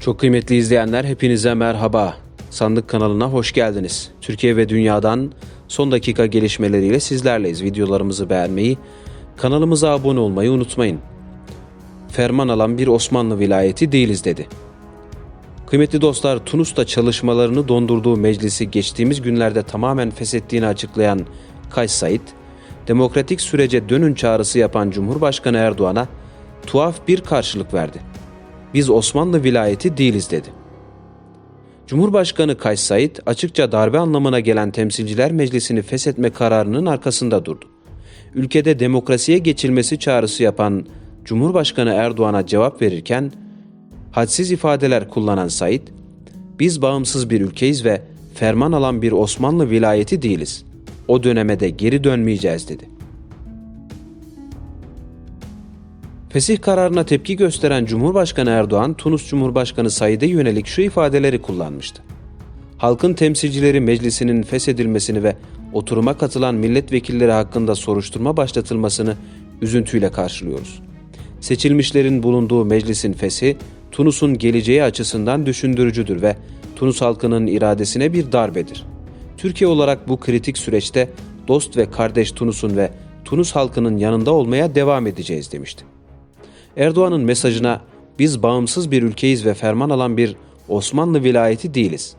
Çok kıymetli izleyenler hepinize merhaba. Sandık kanalına hoş geldiniz. Türkiye ve dünyadan son dakika gelişmeleriyle sizlerleyiz. Videolarımızı beğenmeyi, kanalımıza abone olmayı unutmayın. Ferman alan bir Osmanlı vilayeti değiliz dedi. Kıymetli dostlar, Tunus'ta çalışmalarını dondurduğu meclisi geçtiğimiz günlerde tamamen feshettiğini açıklayan Kays Said, demokratik sürece dönün çağrısı yapan Cumhurbaşkanı Erdoğan'a tuhaf bir karşılık verdi. Biz Osmanlı vilayeti değiliz dedi. Cumhurbaşkanı Kays Said açıkça darbe anlamına gelen Temsilciler Meclisi'ni feshetme kararının arkasında durdu. Ülkede demokrasiye geçilmesi çağrısı yapan Cumhurbaşkanı Erdoğan'a cevap verirken hadsiz ifadeler kullanan Said, biz bağımsız bir ülkeyiz ve ferman alan bir Osmanlı vilayeti değiliz. O döneme de geri dönmeyeceğiz dedi. Fesih kararına tepki gösteren Cumhurbaşkanı Erdoğan, Tunus Cumhurbaşkanı Said'e yönelik şu ifadeleri kullanmıştı. Halkın temsilcileri meclisinin feshedilmesini ve oturuma katılan milletvekilleri hakkında soruşturma başlatılmasını üzüntüyle karşılıyoruz. Seçilmişlerin bulunduğu meclisin feshi, Tunus'un geleceği açısından düşündürücüdür ve Tunus halkının iradesine bir darbedir. Türkiye olarak bu kritik süreçte dost ve kardeş Tunus'un ve Tunus halkının yanında olmaya devam edeceğiz demişti. Erdoğan'ın mesajına biz bağımsız bir ülkeyiz ve ferman alan bir Osmanlı vilayeti değiliz.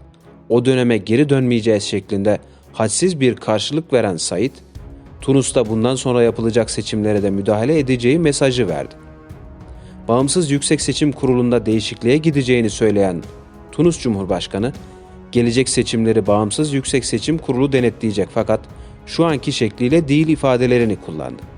O döneme geri dönmeyeceğiz şeklinde hadsiz bir karşılık veren Said, Tunus'ta bundan sonra yapılacak seçimlere de müdahale edeceği mesajı verdi. Bağımsız Yüksek Seçim Kurulu'nda değişikliğe gideceğini söyleyen Tunus Cumhurbaşkanı, gelecek seçimleri Bağımsız Yüksek Seçim Kurulu denetleyecek fakat şu anki şekliyle değil ifadelerini kullandı.